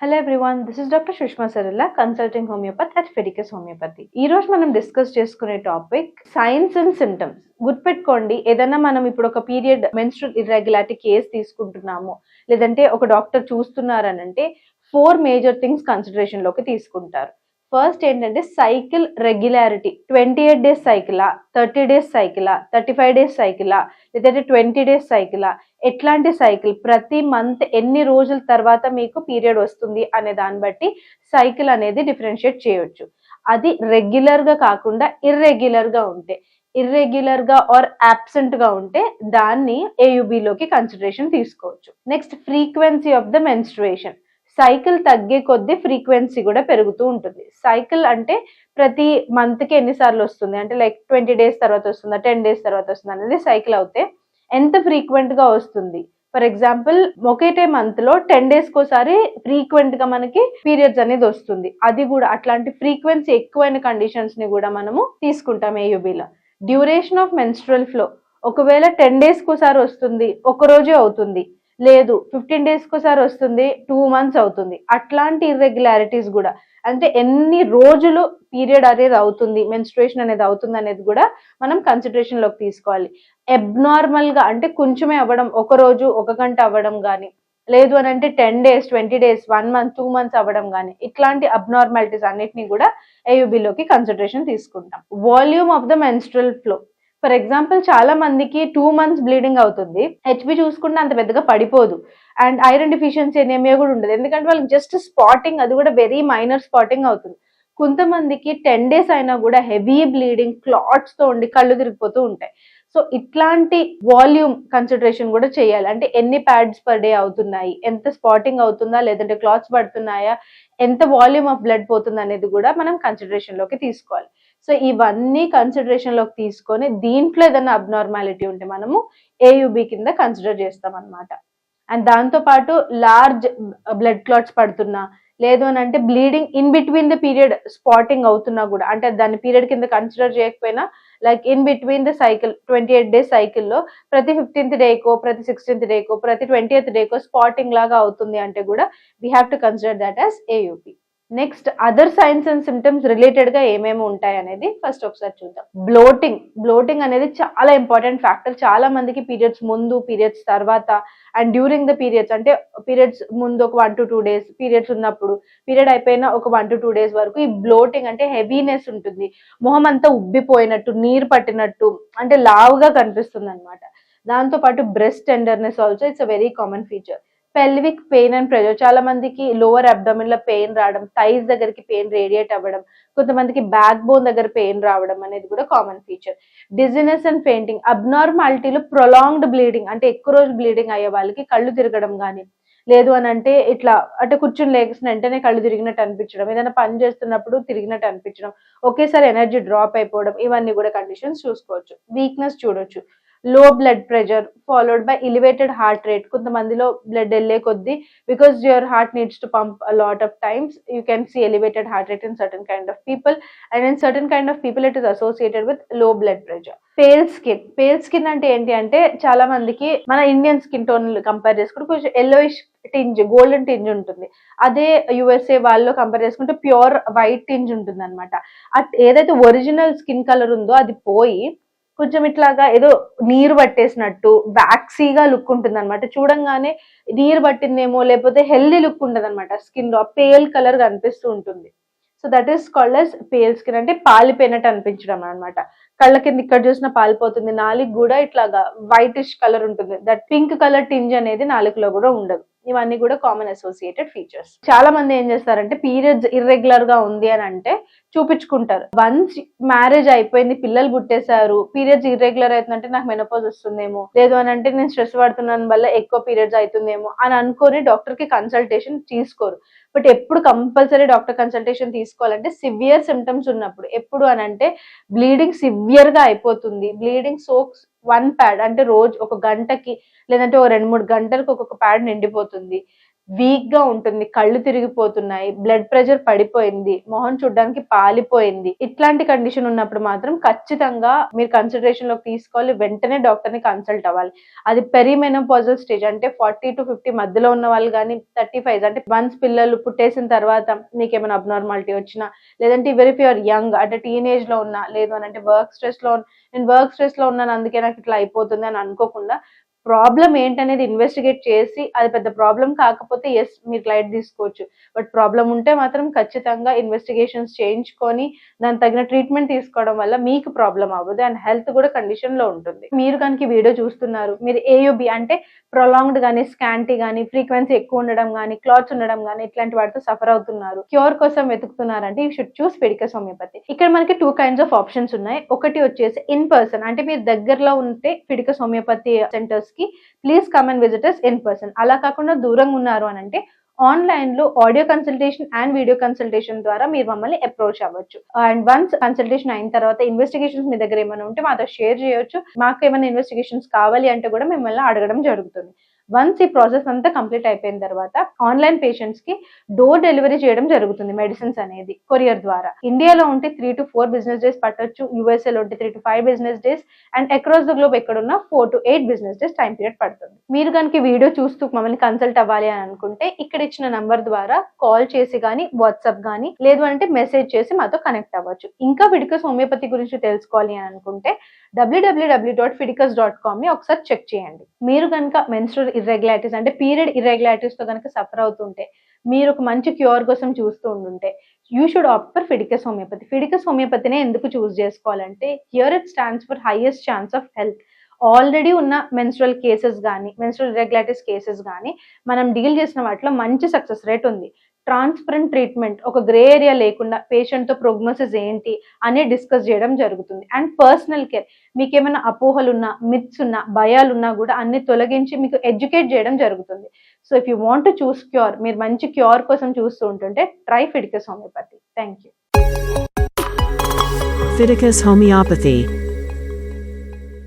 Hello everyone this is doctor Sushma Saralla consulting homeopathy at Fiticus homeopathy ఈ రోజు మనం discuss చేసుకునే topic science and symptoms గుర్తుపెట్టుకోండి ఏదైనా మనం ఇప్పుడు ఒక పీరియడ్ మెన్స్ట్రల్ ఇర్రెగ్యులారిటీ కేస్ తీసుకుంటున్నాము లేదంటే ఒక డాక్టర్ చూస్తున్నారనంటే ఫోర్ మేజర్ థింగ్స్ కన్సిడరేషన్లోకి తీసుకుంటారు. ఫస్ట్ ఏంటంటే cycle regularity twenty eight days సైకిలా thirty days సైకిలా థర్టీ ఫైవ్ డేస్ సైకిలా లేదంటే ట్వంటీ డేస్ సైకిలా ఎట్లాంటి సైకిల్ ప్రతి మంత్ ఎన్ని రోజుల తర్వాత మీకు పీరియడ్ వస్తుంది అనే దాన్ని బట్టి సైకిల్ అనేది డిఫరెన్షియేట్ చేయొచ్చు. అది రెగ్యులర్గా కాకుండా ఇర్రెగ్యులర్గా ఉంటే ఇర్రెగ్యులర్గా ఆర్ యాబ్సెంట్గా ఉంటే దాన్ని ఏయుబిలోకి కన్సిడరేషన్ తీసుకోవచ్చు. Next frequency of the menstruation cycle తగ్గే కొద్దీ ఫ్రీక్వెన్సీ కూడా పెరుగుతూ ఉంటుంది. సైకిల్ అంటే ప్రతి మంత్కి ఎన్నిసార్లు వస్తుంది? అంటే లైక్ ట్వంటీ డేస్ తర్వాత వస్తుందా? టెన్ డేస్ తర్వాత వస్తుందా? అనేది సైకిల్ అవుతే ఎంత ఫ్రీక్వెంట్గా వస్తుంది? ఫర్ ఎగ్జాంపుల్ ఒకేటే మంత్లో టెన్ డేస్ కోసారి ఫ్రీక్వెంట్గా మనకి పీరియడ్స్ అనేది వస్తుంది. అది కూడా అట్లాంటి ఫ్రీక్వెన్సీ ఎక్కువైన కండిషన్స్ని కూడా మనము తీసుకుంటాం ఏయుబీలో డ్యూరేషన్ ఆఫ్ మెన్స్ట్రల్ ఫ్లో. ఒకవేళ టెన్ డేస్ కోసారి వస్తుంది ఒక రోజే అవుతుంది. లేదు ఫిఫ్టీన్ డేస్ ఒకసారి వస్తుంది టూ మంత్స్ అవుతుంది. అట్లాంటి ఇర్రెగ్యులారిటీస్ కూడా. అంటే ఎన్ని రోజులు పీరియడ్ అనేది అవుతుంది మెన్స్ట్రేషన్ అనేది అవుతుంది అనేది కూడా మనం కన్సిడరేషన్లోకి తీసుకోవాలి. ఎబ్నార్మల్గా అంటే కొంచెమే అవ్వడం ఒక రోజు ఒక గంట అవ్వడం కానీ లేదు అని అంటే ten days twenty days one month two months అవ్వడం కానీ ఇట్లాంటి అబ్నార్మాలిటీస్ అన్నిటినీ కూడా ఏయుబిలోకి కన్సిడరేషన్ తీసుకుంటాం. Volume of the menstrual flow for example చాలా మందికి టూ మంత్స్ బ్లీడింగ్ అవుతుంది హెచ్బి చూసుకుంటే అంత పెద్దగా పడిపోదు. అండ్ ఐరన్ డిఫిషియన్సీ ఎనేమియా కూడా ఉండదు. ఎందుకంటే వాళ్ళకి జస్ట్ స్పాటింగ్ అది కూడా వెరీ మైనర్ స్పాటింగ్ అవుతుంది. కొంతమందికి టెన్ డేస్ అయినా కూడా హెవీ బ్లీడింగ్ క్లాట్స్తో ఉండి కళ్ళు తిరిగిపోతూ ఉంటాయి. సో ఇట్లాంటి వాల్యూమ్ కన్సిడరేషన్ కూడా చేయాలి. అంటే ఎన్ని ప్యాడ్స్ పర్ డే అవుతున్నాయి ఎంత స్పాటింగ్ అవుతుందా లేదంటే క్లాత్స్ పడుతున్నాయా ఎంత వాల్యూమ్ ఆఫ్ బ్లడ్ పోతుంది అనేది కూడా మనం కన్సిడరేషన్లోకి తీసుకోవాలి. సో ఇవన్నీ కన్సిడరేషన్లోకి తీసుకొని దీంట్లో ఏదైనా అబ్నార్మాలిటీ ఉంటే మనము ఏయుబి కింద కన్సిడర్ చేస్తాం అనమాట అండ్ దాంతో పాటు లార్జ్ బ్లడ్ క్లాట్స్ పడుతున్నా లేదు అని అంటే bleeding in between the period spotting అవుతున్నా కూడా అంటే దాని పీరియడ్ కింద కన్సిడర్ చేయకపోయినా like in between the cycle twenty eight days సైకిల్లో ప్రతి ఫిఫ్టీన్త్ డేకో ప్రతి సిక్స్టీన్త్ డేకో ప్రతి ట్వంటీ ఎయిత్ డేకో స్పాటింగ్ లాగా అవుతుంది అంటే కూడా we have to consider that as AUB next other signs and symptoms రిలేటెడ్గా ఏమేమి ఉంటాయి అనేది ఫస్ట్ ఒకసారి చూద్దాం. బ్లోటింగ్ బ్లోటింగ్ అనేది చాలా ఇంపార్టెంట్ ఫ్యాక్టర్ చాలా మందికి పీరియడ్స్ ముందు పీరియడ్స్ తర్వాత అండ్ డ్యూరింగ్ ద పీరియడ్స్ అంటే పీరియడ్స్ ముందు ఒక one to two days periods ఉన్నప్పుడు పీరియడ్ అయిపోయిన ఒక వన్ టు టూ డేస్ వరకు ఈ బ్లోటింగ్ అంటే హెవీనెస్ ఉంటుంది. మొహం అంతా ఉబ్బిపోయినట్టు నీరు పట్టినట్టు అంటే లావుగా కనిపిస్తుంది అనమాట దాంతో పాటు breast tenderness also it's a very common feature pelvic pain and pressure చాలా మందికి లోవర్ అబ్డమిన్లో పెయిన్ రావడం థైస్ దగ్గరికి పెయిన్ రేడియేట్ అవ్వడం కొంతమందికి బ్యాక్ బోన్ దగ్గర పెయిన్ రావడం అనేది కూడా common feature dizziness and fainting అబ్నార్మాలిటీలో prolonged bleeding అంటే ఎక్కువ రోజు బ్లీడింగ్ అయ్యే వాళ్ళకి కళ్ళు తిరగడం కానీ లేదు అని అంటే ఇట్లా అంటే కూర్చుని లేచిన వెంటనే కళ్ళు తిరిగినట్టు అనిపించడం ఏదైనా పని చేస్తున్నప్పుడు తిరిగినట్టు అనిపించడం ఒకేసారి ఎనర్జీ డ్రాప్ అయిపోవడం ఇవన్నీ కూడా కండిషన్స్ చూసుకోవచ్చు. వీక్నెస్ చూడొచ్చు. Low blood pressure followed by elevated heart rate కొంతమందిలో బ్లడ్ వెళ్ళే కొద్దీ because your heart needs to pump lot of times you can see elevated heart rate in certain kind of people and in certain kind of people it is associated with low blood pressure pale skin pale skin అంటే ఏంటి అంటే చాలా మందికి మన Indian skin tone compare చేసుకుంటే కొంచెం yellowish tinge golden tinge ఉంటుంది. అదే యుఎస్ఏ వాళ్ళు కంపేర్ చేసుకుంటే ప్యూర్ వైట్ టింజ్ ఉంటుంది అనమాట ఏదైతే ఒరిజినల్ స్కిన్ కలర్ ఉందో అది పోయి కొంచెం ఇట్లాగా ఏదో నీరు పట్టేసినట్టు వ్యాక్సీగా లుక్ ఉంటుంది అనమాట చూడంగానే నీరు పట్టిందేమో లేకపోతే హెల్దీ లుక్ ఉంటుంది అనమాట స్కిన్లో పేల్ కలర్ కనిపిస్తూ ఉంటుంది. So that is called as pale skin అంటే పాలిపోయినట్టు అనిపించడం అనమాట కళ్ళ కింద ఇక్కడ చూసిన పాలిపోతుంది నాలుగు కూడా ఇట్లాగా వైటిష్ కలర్ ఉంటుంది. దట్ పింక్ కలర్ టింజ్ అనేది నాలుగులో కూడా ఉండదు. ఇవన్నీ కూడా కామన్ అసోసియేటెడ్ ఫీచర్స్ చాలా మంది ఏం చేస్తారంటే పీరియడ్స్ ఇర్రెగ్యులర్గా ఉంది అని అంటే చూపించుకుంటారు. వన్స్ మ్యారేజ్ అయిపోయింది పిల్లలు పుట్టేశారు పీరియడ్స్ ఇర్రెగ్యులర్ అవుతుందంటే నాకు మెనపోజ్ వస్తుందేమో లేదు అని అంటే నేను స్ట్రెస్ పడుతున్నాను వల్ల ఎక్కువ పీరియడ్స్ అవుతుందేమో అని అనుకొని డాక్టర్కి కన్సల్టేషన్ తీసుకోరు. బట్ ఎప్పుడు కంపల్సరీ డాక్టర్ కన్సల్టేషన్ తీసుకోవాలంటే సివియర్ సిమ్టమ్స్ ఉన్నప్పుడు. ఎప్పుడు అని అంటే బ్లీడింగ్ సివియర్గా అయిపోతుంది. బ్లీడింగ్ సోక్స్ వన్ ప్యాడ్ అంటే రోజు ఒక గంటకి లేదంటే ఒక రెండు మూడు గంటలకు ఒక్కొక్క ప్యాడ్ నిండిపోతుంది. వీక్గా ఉంటుంది కళ్ళు తిరిగిపోతున్నాయి బ్లడ్ ప్రెషర్ పడిపోయింది మొహం చూడడానికి పాలిపోయింది. ఇట్లాంటి కండిషన్ ఉన్నప్పుడు మాత్రం ఖచ్చితంగా మీరు కన్సిడరేషన్లోకి తీసుకోవాలి వెంటనే డాక్టర్ని కన్సల్ట్ అవ్వాలి. అది పెరిమెనోపాజల్ స్టేజ్ అంటే ఫార్టీ టు ఫిఫ్టీ మధ్యలో ఉన్న వాళ్ళు కానీ థర్టీ ఫైవ్ అంటే వన్స్ పిల్లలు పుట్టేసిన తర్వాత మీకు ఏమైనా అబ్నార్మాలిటీ వచ్చినా లేదంటే ఇవర్ ఇఫ్ యూఆర్ యంగ్ అంటే టీనేజ్లో ఉన్నా లేదు అని అంటే వర్క్ స్ట్రెస్లో నేను వర్క్ స్ట్రెస్లో ఉన్నాను అందుకే నాకు ఇట్లా అయిపోతుంది అని అనుకోకుండా ప్రాబ్లం ఏంటనేది ఇన్వెస్టిగేట్ చేసి అది పెద్ద ప్రాబ్లం కాకపోతే ఎస్ మీరు లైట్ తీసుకోవచ్చు. బట్ ప్రాబ్లం ఉంటే మాత్రం ఖచ్చితంగా ఇన్వెస్టిగేషన్స్ చేయించుకొని దాని తగిన ట్రీట్మెంట్ తీసుకోవడం వల్ల మీకు ప్రాబ్లం అవ్వదు అండ్ హెల్త్ కూడా కండిషన్లో ఉంటుంది. మీరు కనుక వీడియో చూస్తున్నారు మీరు ఏయుబి అంటే ప్రొలాంగ్డ్ కానీ స్కాంటీ కానీ ఫ్రీక్వెన్సీ ఎక్కువ ఉండడం కానీ క్లాత్స్ ఉండడం కానీ ఇట్లాంటి వాటితో సఫర్ అవుతున్నారు. క్యూర్ కోసం వెతుకుతున్నారంటే you should choose Fiticus homeopathy ఇక్కడ మనకి టూ కైండ్స్ ఆఫ్ ఆప్షన్స్ ఉన్నాయి. ఒకటి వచ్చేసి ఇన్ పర్సన్ అంటే మీరు దగ్గరలో ఉంటే ఫిడికస్ హోమియోపతి సెంటర్స్ కి please come and visitors in person అలా కాకుండా దూరంగా ఉన్నారు అని అంటే ఆన్లైన్లో audio consultation and video consultation ద్వారా మీరు మమ్మల్ని అప్రోచ్ అవ్వచ్చు. అండ్ వన్స్ కన్సల్టేషన్ అయిన తర్వాత ఇన్వెస్టిగేషన్స్ మీ దగ్గర ఏమైనా ఉంటే మాతో షేర్ చేయొచ్చు. మాకు ఏమైనా ఇన్వెస్టిగేషన్స్ కావాలి అంటే కూడా మిమ్మల్ని అడగడం జరుగుతుంది. వన్స్ ఈ ప్రాసెస్ అంతా కంప్లీట్ అయిపోయిన తర్వాత ఆన్లైన్ పేషెంట్స్కి డోర్ డెలివరీ చేయడం జరుగుతుంది మెడిసిన్స్ అనేది కొరియర్ ద్వారా. ఇండియాలో ఉంటే three to four business days పట్టొచ్చు యూఎస్ఏ లో ఉంటే three to five business days and across the globe ఎక్కడున్న four to eight business days time period పడుతుంది. మీరు కనుక వీడియో చూస్తూ మమ్మల్ని కన్సల్ట్ అవ్వాలి అని అనుకుంటే ఇక్కడ ఇచ్చిన నంబర్ ద్వారా కాల్ చేసి కానీ వాట్సాప్ కానీ లేదు అంటే మెసేజ్ చేసి మాతో కనెక్ట్ అవ్వచ్చు. ఇంకా ఫిడికస్ హోమియోపతి గురించి తెలుసుకోవాలి అని అనుకుంటే డబ్ల్యూడబ్ల్యూడబ్ల్యూ డాట్ ఫిడికస్ డాట్ కామ్ని ఒకసారి చెక్ చేయండి. మీరు కనుక మెన్స్ట్రల్ ఇర్రెగ్యులారిటీస్ అంటే పీరియడ్ ఇర్రెగ్యులారిటీస్తో కనుక సఫర్ అవుతుంటే మీరు ఒక మంచి క్యూర్ కోసం చూస్తూ ఉండుంటే you should opt for Fiticus homeopathy Fiticus హోమియోపతినే ఎందుకు చూస్ చేసుకోవాలంటే here it stands for highest chance of health already ఉన్న మెన్స్ట్రల్ కేసెస్ కానీ మెన్స్ట్రల్ ఇర్రెగ్యులారిటీస్ కేసెస్ కానీ మనం డీల్ చేసిన వాటిలో మంచి సక్సెస్ రేట్ ఉంది. ట్రాన్స్పరెంట్ ట్రీట్మెంట్ ఒక గ్రే ఏరియా లేకుండా పేషెంట్తో ప్రోగ్నోసిస్ ఏంటి అనే డిస్కస్ చేయడం జరుగుతుంది. అండ్ పర్సనల్ కేర్ మీకు ఏమైనా అపోహలు ఉన్నా మిత్స్ ఉన్నా భయాలు ఉన్నా కూడా అన్ని తొలగించి మీకు ఎడ్యుకేట్ చేయడం జరుగుతుంది. So if you want to choose cure మీరు మంచి క్యూర్ కోసం చూస్తూ ఉంటుంటే try Fiticus homeopathy thank you Fiticus Homeopathy.